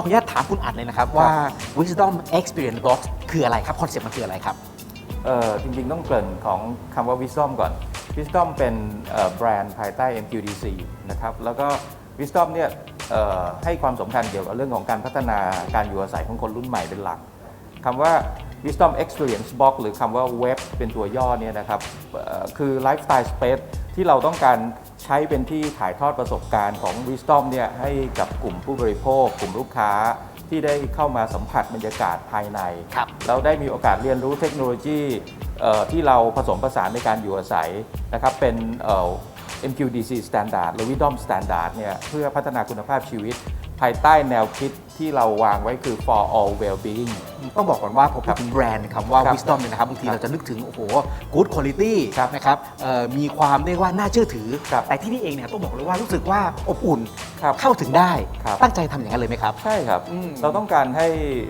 อนุญาตถามคุณอัดเลยนะครับ ว่า Wisdom Experience Box คืออะไรครับ คอนเซ็ปต์มันคืออะไรครับ เอ่อจริงๆต้องเกริ่นของคำว่า Wisdom ก่อน Wisdom เป็นเอ่อแบรนด์ภายใต้ MQDC นะครับแล้วก็ Wisdom เนี่ยเอ่อให้ความสำคัญเกี่ยวกับเรื่องของการพัฒนาการอยู่อาศัยของคนรุ่นใหม่เป็นหลักคำว่า Wisdom Experience Box หรือคำว่า Web เป็นตัวย่อเนี่ยนะครับเอ่อคือ Lifestyle Space ที่เราต้องการใช้เป็นที่ถ่ายทอดประสบการณ์ของ Wisdom เนี่ยให้กับกลุ่มผู้บริโภค กลุ่มลูกค้าที่ได้เข้ามาสัมผัสบรรยากาศภายในครับเราได้มีโอกาสเรียนรู้เทคโนโลยีเอ่อที่เราผสมผสานในการอยู่อาศัยนะครับเป็นเอ่อ MQDC Standard หรือ Wisdom Standard เนี่ยเพื่อพัฒนาคุณภาพชีวิต ภายใต้แนวคิดที่เราวางไว้คือ for all well-being ต้องบอกก่อนว่าผมพูดถึงแบรนด์คำว่า ครับ Wisdom เนี่ยนะครับบางทีครับเราจะนึกถึง โอ้โห good quality ครับนะครับเอ่อมีความเรียกว่าน่าเชื่อถือ ครับแต่ที่นี่เองเนี่ยต้องบอกเลยว่ารู้สึกว่าอบอุ่นครับเข้าถึงได้ ครับ ตั้งใจทำอย่างนั้นเลยไหมครับ ใช่ครับ อืมเราต้องการให้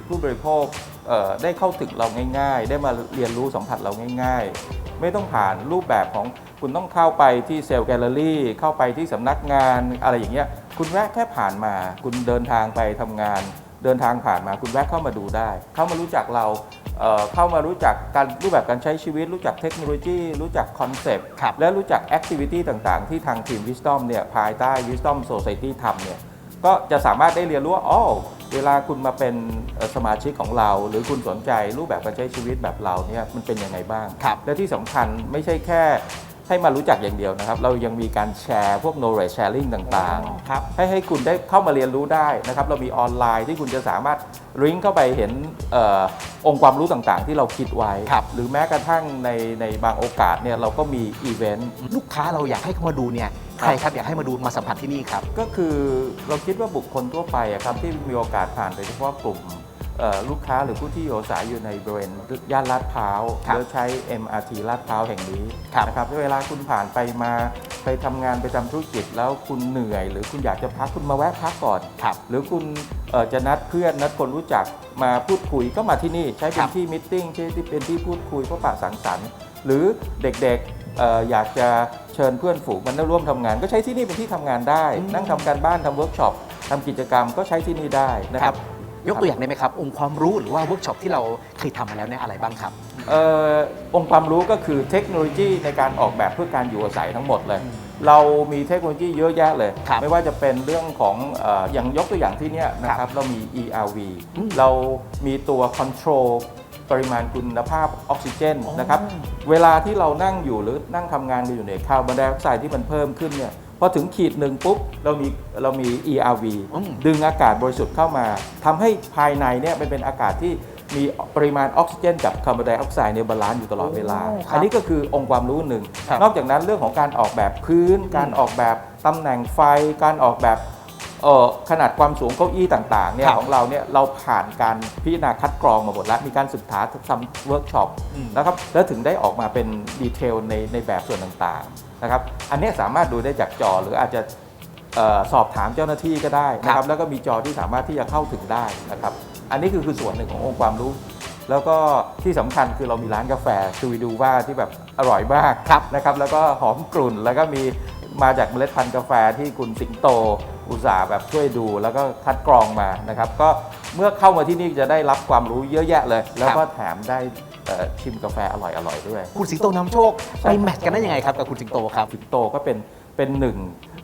ผู้บริโภคเอ่อได้เข้าถึงเราง่าย ๆ ได้มาเรียนรู้สัมผัสเราง่าย ๆ ไม่ต้องผ่านรูปแบบของคุณต้องเข้าไปที่เซลล์แกลเลอรี่เข้าไปที่สำนักงานอะไรอย่างเงี้ย คุณแวะแค่ผ่านมา คุณเดินทางไปทำงาน เดินทางผ่านมา คุณแวะเข้ามาดูได้ เข้ามารู้จักเราเอ่อเข้ามารู้จักการรูปแบบการใช้ชีวิต รู้จักเทคโนโลยี รู้จักคอนเซปต์ครับและรู้จักแอคทิวิตี้ต่างๆ ที่ทางทีม Wisdom เนี่ยภายใต้ Wisdom Society ทำเนี่ยก็จะสามารถได้เรียนรู้ว่าอ๋อเวลาคุณมาเป็นเอ่อสมาชิกของเรา หรือคุณสนใจรูปแบบการใช้ชีวิตแบบเราเนี่ยมันเป็นยังไงบ้างครับและที่สำคัญไม่ใช่แค่ ให้มารู้จักอย่างเดียวนะครับ เรายังมีการแชร์พวก knowledge sharing ต่างอ๋อครับๆให้ให้คุณได้เข้ามาเรียนรู้ได้นะครับ เรามีออนไลน์ที่คุณจะสามารถลิงก์เข้าไปเห็นเออองค์ความรู้ต่างๆ ที่เราคิดไว้ ครับ หรือแม้กระทั่งในในบางโอกาสเนี่ยเราก็มีอีเวนต์ ลูกค้าเราอยากให้เขามาดูเนี่ยใครครับอยากให้มาดูมาสัมผัสที่นี่ครับ ก็คือเราคิดว่าบุคคลทั่วไปอะครับที่มีโอกาสผ่านไปเฉพาะกลุ่มเอ่อ ลูกค้าหรือผู้ที่อยู่อาศัยอยู่ในบริเวณย่านลาดพร้าวครับหรือใช้ MRT ลาดพร้าวแห่งนี้ครับนะครับเวลาคุณผ่านไปมาไปทำงานไปทำธุรกิจแล้วคุณเหนื่อย หรือคุณอยากจะพักคุณมาแวะพักก่อนครับหรือคุณเอ่อจะนัดเพื่อนนัดคนรู้จักมาพูดคุยก็มาที่นี่ใช้เป็ครันบที่มิทติ้งใช้ที่เป็นที่พูดคุยพบปะสังสรรค์หรือเด็กๆเอ่ออยากจะเชิญเพื่อนฝูงมันร่วมทำงาน ก็ใช้ที่นี่เป็นที่ทำงานได้อืมนั่งทำการบ้านทำเวิร์กช็อปทำกิจกรรมก็ใช้ที่นี่ได้นะครับ ยกตัวอย่างได้ไหมครับ องค์ความรู้หรือว่าเวิร์กช็อปที่เราเคยทำมาแล้วเนี่ยอะไรบ้างครับ เอ่อองค์ความรู้ก็คือเทคโนโลยีในการออกแบบเพื่อการอยู่อาศัยทั้งหมดเลยอืมเรามีเทคโนโลยีเยอะแยะเลย ครับไม่ว่าจะเป็นเรื่องของเอ่ออย่างยกตัวอย่างที่เนี้ยนะคครัรับบเรามี ERV อืมเรามีตัว Control ปริมาณคุณภาพออกซิเจนอ๋อนะครับ เวลาที่เรานั่งอยู่หรือนั่งทำงานกันอยู่ในยคาร์บอนไดออกไซด์ที่มันเพิ่มขึ้นเนี่ย พอถึงขีดหนึ่งปุ๊บเรามีเรามี ERV อืมดึงอากาศบริสุทธิ์เข้ามาทำให้ภายในเนี่ยมันเป็นอากาศที่มีปริมาณออกซิเจน กับคาร์บอนไดออกไซด์เนี่ยบาลานซ์อยู่ตลอดเวลาโอ้ครับอันนี้ก็คือองค์ความรู้หนึ่งครับนอกจากนั้นเรื่องของการออกแบบพื้น การออกแบบตำแหน่งไฟ การออกแบบเอ่อขนาดความสูงเก้าอี้ต่างๆเนี่ยครับของเราเนี่ยเราผ่านการพิจารณาคัดกรองมาหมดแล้ว มีการศึกษาทำเวิร์กช็อปอืมนะครับแล้วถึงได้ออกมาเป็นดีเทลในในแบบส่วนต่างๆ นะครับอันเนี้ยสามารถดูได้จากจอหรืออาจจะเออสอบถามเจ้าหน้าที่ก็ได้นะคครัรับบแล้วก็มีจอที่สามารถที่จะเข้าถึงได้นะครับอันนี้คือคือส่วนหนึ่งขององค์ความรู้ แล้วก็ที่สำคัญคือเรามีร้านกาแฟชูวิดูว่าที่แบบอร่อยมากครับนะครับแล้วก็หอมกลุ่นแล้วก็มีมาจากเมล็ดพันธุ์กาแฟที่คุณสิงโต อุตสาห์แบบช่วยดู แล้วก็คัดกรองมานะครับ ก็เมื่อเข้ามาที่นี่จะได้รับความรู้เยอะแยะเลย แล้วก็แถมได้เอ่อ ชิมกาแฟอร่อยๆด้วย คุณสิงโตนำโชคใช่ไปแมทช์กันได้ยังไงครับกับคุณสิงโตครับสิงโตก็เป็นเป็นหนึ่ง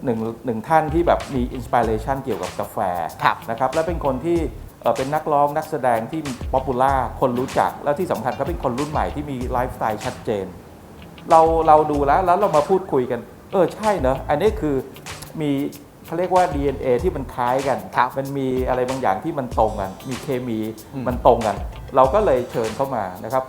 หนึ่งหนึ่งท่านที่แบบมีอินสปิเรชันเกี่ยวกับกาแฟครับนะครับและเป็นคนที่เอ่อเป็นนักร้องนักแสดงที่ป๊อปปูล่าคนรู้จัก แล้วที่สำคัญเขาเป็นคนรุ่นใหม่ที่มีไลฟ์สไตล์ชัดเจน เราเราดูแล้วแล้วเรามาพูดคุยกัน เออใช่เนอะอันนี้คือมี เขาเรียกว่า DNA ที่มันคล้ายกัน ครับมันมีอะไรบางอย่างที่มันตรงกัน มีเคมีอืม มันตรงกัน เราก็เลยเชิญเข้ามานะครับ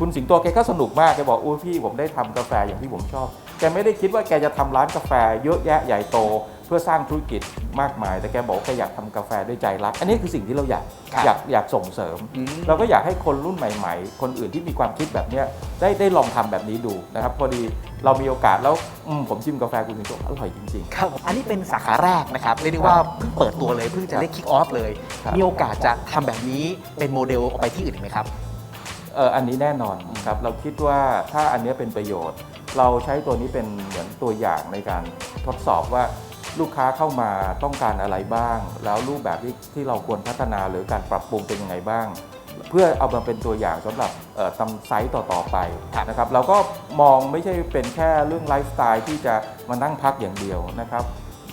คุณสิงโตแกก็สนุกมากแกบอกอู้พี่ผมได้ทำกาแฟอย่างที่ผมชอบ แกไม่ได้คิดว่าแกจะทำร้านกาแฟเยอะแยะใหญ่โต เพื่อสร้างธุรกิจมากมาย แต่แกบอกว่าแกอยากทำกาแฟด้วยใจรัก อันนี้คือสิ่งที่เราอยากครับอยากอยากส่งเสริมอืมเราก็อยากให้คนรุ่นใหม่ ๆ คนอื่นที่มีความคิดแบบเนี้ยได้ได้ลองทำแบบนี้ดูนะครับพอดีเรามีโอกาสแล้วอืมผมชิมกาแฟคุณสิงโตอร่อยจริงครับผมอันนี้เป็นสาขาแรกนะครับเรียกได้ว่าเพิ่งเปิดตัวเลยเพิ่งจะได้คิกออฟเลยครับมีโอกาสจะทำแบบนี้เป็นโมเดลออกไปที่อื่นอีกไหมครับๆเอออันนี้แน่นอนครับเราคิดว่าถ้าอันเนี้ยเป็นประโยชน์ เราใช้ตัวนี้เป็นเหมือนตัวอย่างในการทดสอบว่า ลูกค้าเข้ามาต้องการอะไรบ้าง แล้วรูปแบบที่ที่เราควรพัฒนาหรือการปรับปรุงเป็นยังไงบ้าง เพื่อเอามาเป็นตัวอย่างสำหรับเอ่อตำไซต์ต่อๆไปนะครับเราก็มองไม่ใช่เป็นแค่เรื่องไลฟ์สไตล์ที่จะมานั่งพักอย่างเดียวนะครับ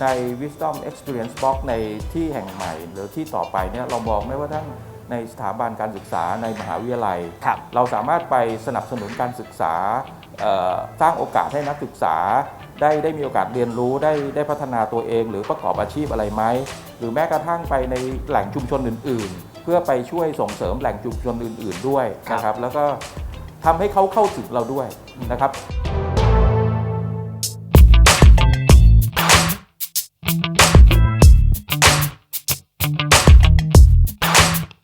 ใน Wisdom Experience Box ในที่แห่งใหม่ หรือที่ต่อไปเนี่ยเรามองไม่ว่าทั้งในสถาบันการศึกษาในมหาวิทยาลัยครับเราสามารถไปสนับสนุนการศึกษาเอ่อสร้างโอกาสให้นักศึกษา ได้ได้มีโอกาสเรียนรู้ได้ได้พัฒนาตัวเอง หรือประกอบอาชีพอะไรไหมหรือแม้กระทั่งไปในแหล่งชุมชนอื่น ๆ เพื่อไปช่วยส่งเสริมแหล่งชุมชนอื่น ๆ ด้วยนะครับ แล้วก็ทำให้เขาเข้าถึงเราด้วยนะครับ